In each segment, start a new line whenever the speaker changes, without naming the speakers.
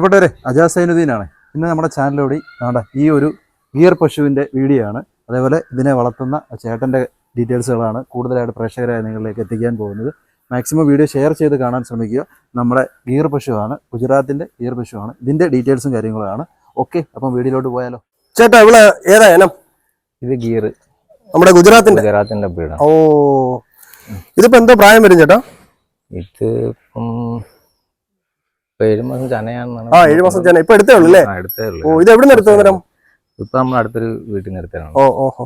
പ്രിയപ്പെട്ടവരെ അജാസ് സൈനുദ്ദീനാണ്. ഇന്ന് നമ്മുടെ ചാനലിലൂടെ നമ്മുടെ ഈ ഒരു ഗിയർ പശുവിന്റെ വീഡിയോ ആണ്. അതേപോലെ ഇതിനെ വളർത്തുന്ന ചേട്ടന്റെ ഡീറ്റെയിൽസുകളാണ് കൂടുതലായിട്ട് പ്രേക്ഷകരായ നിങ്ങളിലേക്ക് എത്തിക്കാൻ പോകുന്നത്. മാക്സിമം വീഡിയോ ഷെയർ ചെയ്ത് കാണാൻ ശ്രമിക്കുക. നമ്മുടെ ഗിയർ പശുവാണ് ഗുജറാത്തിന്റെ ഗിയർ പശുവാണ്. ഇതിന്റെ ഡീറ്റെയിൽസും കാര്യങ്ങളുമാണ്. ഓക്കെ അപ്പം വീഡിയോയിലോട്ട് പോയാലോ?
ചേട്ടാ ഇവിടെ ഏതാ ഇനം?
ഇത് ഗിയർ.
നമ്മുടെ ഗുജറാത്തിന്റെ?
ഗുജറാത്തിന്റെ
ഓ ഇതിപ്പോൾ എന്തോ പ്രായം വരും ചേട്ടാ?
ഇത് ഇപ്പൊ ഏഴ് മാസം ചനയാണെന്നാണ്
ആ ഏഴ് മാസം ചേന ഇപ്പൊ എടുത്തേ ഉള്ളൂ അല്ലേ?
എടുത്തേ ഉള്ളൂ.
ഓ ഇത് എവിടെ നിന്ന് എടുത്തു അന്നേരം?
ഇപ്പൊ നമ്മൾ അടുത്തൊരു വീട്ടിൽ നിന്ന് എടുത്തതാണ്
ഓ ഓഹോ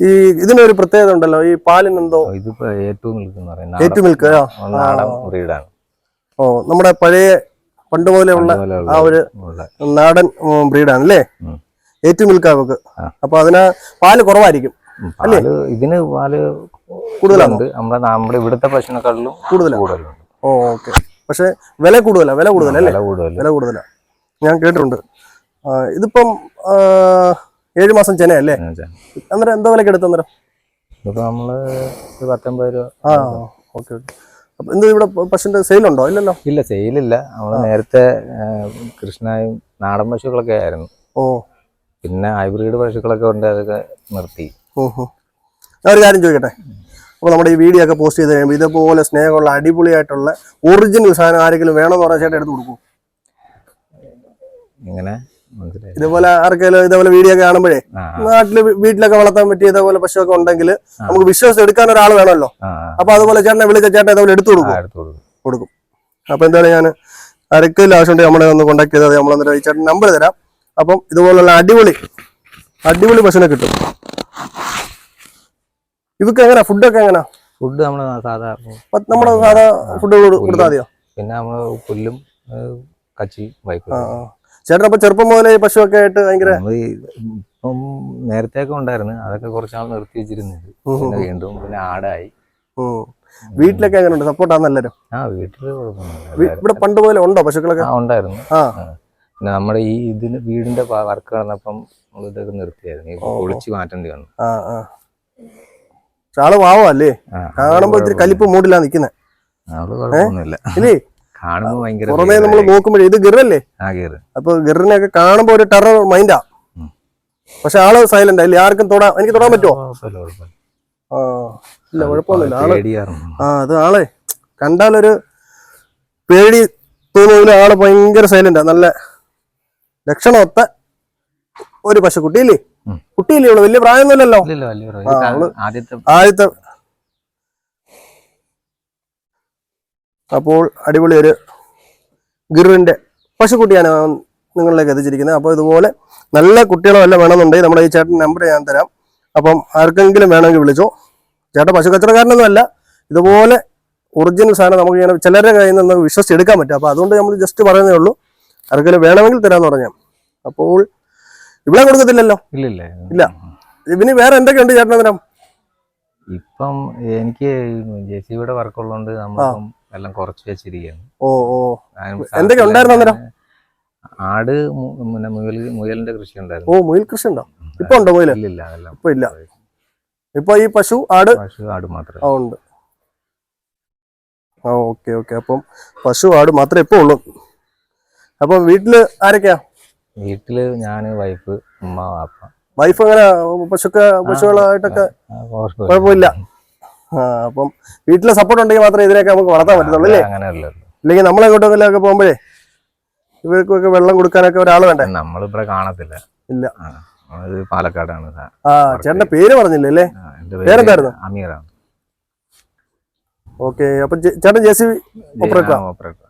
ഈ ഇതിനൊരു പ്രത്യേകത ഉണ്ടല്ലോ. ഈ പാലിന് എന്തോ
ഇതിപ്പോ ഏറ്റവും മിൽക്ക് എന്ന് പറയും
ഏറ്റു മിൽക്ക്
നാടൻ ബ്രീഡാണ്.
ഓ നമ്മുടെ പഴയ പണ്ട് പോലെ ഉള്ള ആ ഒരു നാടൻ ബ്രീഡാണ് അല്ലേ?
ഏറ്റവും
ഏറ്റു മിൽക്ക് അവക്ക്. അപ്പൊ അതിന് പാൽ കുറവായിരിക്കും
പാൽ ഇതിന്
പാൽ
കൂടുതലുണ്ട് നമ്മുടെ നമ്മുടെ ഇവിടുത്തെ പശുവിനെക്കാട്ടിലും
കൂടുതലാണ്
കൂടുതലുണ്ട്.
ഓക്കെ. പക്ഷെ വില കൂടുതലാ വില കൂടുതലല്ലേ
വില
കൂടുതല. ഞാൻ കേട്ടിട്ടുണ്ട്. ഇതിപ്പം ഏഴു മാസം ചെനയല്ലേ അന്നേരം എന്തോ വിലക്ക് എടുത്തു അന്നേരം?
ഇപ്പൊ നമ്മൾ പത്തൊമ്പത് രൂപ.
ആ ഓക്കെ ഓക്കെ. അപ്പൊ എന്ത് ഇവിടെ പശുവിന്റെ സെയിലുണ്ടോ? ഇല്ലല്ലോ?
ഇല്ല സെയിലില്ല. നമ്മൾ നേരത്തെ കൃഷ്ണായും നാടൻ പശുക്കളൊക്കെ ആയിരുന്നു.
ഓ.
പിന്നെ ഹൈബ്രിഡ് പശുക്കളൊക്കെ ഉണ്ട് അതൊക്കെ നിർത്തി.
ഉം. ഞാൻ ഒരു കാര്യം ചോദിക്കട്ടെ? അപ്പോൾ നമ്മുടെ ഈ വീഡിയോ ഒക്കെ പോസ്റ്റ് ചെയ്ത് കഴിയുമ്പോൾ ഇതുപോലെ സ്നേഹമുള്ള അടിപൊളിയായിട്ടുള്ള ഒറിജിനൽ സാധനം ആരെങ്കിലും വേണമെന്ന് പറഞ്ഞാൽ ചേട്ടൻ എടുത്ത് കൊടുക്കും.
ഇങ്ങനെ
ഇതുപോലെ ആർക്കെങ്കിലും ഇതേപോലെ വീഡിയോ ഒക്കെ കാണുമ്പോഴേ നാട്ടിൽ വീട്ടിലൊക്കെ വളർത്താൻ പറ്റിയ ഇതേപോലെ പശുവൊക്കെ ഉണ്ടെങ്കിൽ നമുക്ക് വിശ്വാസം എടുക്കാൻ ഒരാൾ വേണമല്ലോ. അപ്പൊ അതുപോലെ ചേട്ടനെ വിളിച്ച ചേട്ടൻ ഇതേപോലെ എടുത്തു കൊടുക്കും.
കൊടുക്കും.
അപ്പൊ എന്തായാലും ഞാൻ ആർക്കെങ്കിലും ആവശ്യമുണ്ടെങ്കിൽ നമ്മളെ ഒന്ന് കോണ്ടാക്ട് ചെയ്താൽ ഈ ചേട്ടൻ നമ്പർ തരാം. അപ്പം ഇതുപോലുള്ള അടിപൊളി അടിപൊളി പശുവിനെ കിട്ടും. ഇവക്ക് എങ്ങനെ? ഫുഡൊക്കെ എങ്ങനെ?
ഫുഡ് നമ്മൾ സാധാ
നമ്മുടെ സാധാ ഫുഡ് കൊടുത്താൽ മതിയോ
പിന്നെ നമ്മൾ പുല്ലും കച്ചി.
ചേട്ടൻ അപ്പൊ ചെറുപ്പം മുതലേ ഈ പശുവൊക്കെ ആയിട്ട് ഭയങ്കര
ഇപ്പം നേരത്തെ ഒക്കെ ഉണ്ടായിരുന്നു. അതൊക്കെ കുറച്ചാൾ നിർത്തി വെച്ചിരുന്നത്. പിന്നെ വീണ്ടും പിന്നെ ആടായി.
വീട്ടിലൊക്കെ വീട്ടിലൊക്കെ എങ്ങനെയുണ്ട് സപ്പോർട്ടാന്ന് എല്ലാവരും
ആ
വീട്ടിൽ. ഇവിടെ പണ്ട് പോലെ ഉണ്ടോ പശുക്കളൊക്കെ?
ആ ഉണ്ടായിരുന്നു. പിന്നെ നമ്മുടെ ഈ ഇതിന് വീടിന്റെ വർക്ക് നടന്നപ്പം നമ്മൾ ഇതൊക്കെ നിർത്തിയായിരുന്നു. ഒളിച്ചു മാറ്റേണ്ടി വന്നു.
പക്ഷെ ആൾ
വാവല്ലേ
കാണുമ്പോ ഇത്തിരി കലിപ്പ് മൂടിലാ നിക്കുന്നെ. ഇല്ലേ? പുറമേ നമ്മൾ നോക്കുമ്പോഴേ ഇത് ഗിറല്ലേ അപ്പൊ ഗിറിനെയൊക്കെ കാണുമ്പോ ഒരു ടെറർ മൈൻഡാ. പക്ഷെ ആൾ സൈലന്റ് അല്ലേ ആർക്കും തൊടാ എനിക്ക് തൊടാൻ പറ്റുമോ ആ ഇല്ല കുഴപ്പമൊന്നുമില്ല.
ആൾ
ആ അത് ആളെ കണ്ടാലൊരു പേടി തോന്നിയ ആൾ ഭയങ്കര സൈലന്റാ. നല്ല ലക്ഷണമൊത്ത ഒരു പശുക്കുട്ടി ഇല്ലേ
ഉം.
കുട്ടിയില്ലേ ഉള്ളു. വലിയ പ്രായമൊന്നുമില്ലല്ലോ.
ആദ്യത്തെ
അപ്പോൾ അടിപൊളി ഒരു ഗിറിന്റെ പശുക്കുട്ടിയാണ് നിങ്ങളിലേക്ക് എത്തിച്ചിരിക്കുന്നത്. അപ്പോൾ ഇതുപോലെ നല്ല കുട്ടികളോ എല്ലാം വേണമെന്നുണ്ടെങ്കിൽ നമ്മുടെ ഈ ചേട്ടൻ നമ്പർ ഞാൻ തരാം. അപ്പം ആർക്കെങ്കിലും വേണമെങ്കിൽ വിളിച്ചോ. ചേട്ടൻ പശു കച്ചവടക്കാരനൊന്നുമല്ല. ഇതുപോലെ ഒറിജിനൽ സാധനം നമുക്ക് ഇങ്ങനെ ചിലരുടെ കയ്യിൽ നിന്ന് വിശ്വസിച്ചെടുക്കാൻ പറ്റും. അപ്പോൾ അതുകൊണ്ട് നമ്മൾ ജസ്റ്റ് പറയുന്നേ ഉള്ളൂ. ആർക്കെങ്കിലും വേണമെങ്കിൽ തരാമെന്ന് പറഞ്ഞാൽ. അപ്പോൾ ഇവിടെ കൊടുക്കത്തില്ലല്ലോ.
ഇല്ലില്ല.
ഇല്ല. ഇനി വേറെ എന്തൊക്കെയുണ്ട് ചേട്ടൻ അന്നേരം?
ഇപ്പം എനിക്ക് ജെ സി ബിയുടെ വർക്ക് ഉള്ളതുകൊണ്ട് നമ്മളിപ്പം എല്ലാം കുറച്ച് വെച്ചിരിക്കുകയാണ്.
ഓ ഓ. എന്തൊക്കെ ഉണ്ടായിരുന്നു അന്നേരം?
ആട് പിന്നെ മുയൽ മുയലിന്റെ കൃഷി ഉണ്ടായിരുന്നു.
ഓ മുയൽ കൃഷി ഉണ്ടോ? ഇപ്പൊ ഉണ്ടോ
മുയൽ അതെല്ലാം
ഇപ്പൊ ഇല്ല. ഇപ്പൊ ഈ പശു ആട്?
പശു ആട് മാത്രമേ.
ഉണ്ട്. ആ ഓക്കെ ഓക്കെ. അപ്പം പശു ആട് മാത്രമേ ഇപ്പൊ ഉള്ളൂ. അപ്പം വീട്ടിൽ ആരൊക്കെയാ?
വീട്ടിൽ ഞാൻ വൈഫ് ഉമ്മ വാപ്പ.
വൈഫ് അങ്ങനെ പശുക്ക പശുക്കളായിട്ടൊക്കെ
കുഴപ്പമില്ല.
ആ അപ്പം വീട്ടിലെ സപ്പോർട്ട് ഉണ്ടെങ്കിൽ മാത്രമേ ഇതിനൊക്കെ നമുക്ക് വളർത്താൻ പറ്റത്തുള്ളൂ അല്ലേ?
അങ്ങനെയല്ലോ
ഇല്ലെങ്കിൽ ഒക്കെ പോകുമ്പോഴേ ഇവർക്കൊക്കെ വെള്ളം കൊടുക്കാനൊക്കെ ഒരാൾ വേണ്ടേ?
നമ്മളിവിടെ കാണത്തില്ല.
ഇല്ല.
ആ, പാലക്കാടാണ്
ആ ചേട്ടന്റെ പേര് പറഞ്ഞില്ലേ അല്ലേ? പേരെന്തായിരുന്നു?
അമീറാണ്.
ഓക്കെ അപ്പൊ ചേട്ടൻ ജെ സി ഓപ്പറേറ്റർ?
ഓപ്പറേറ്റർ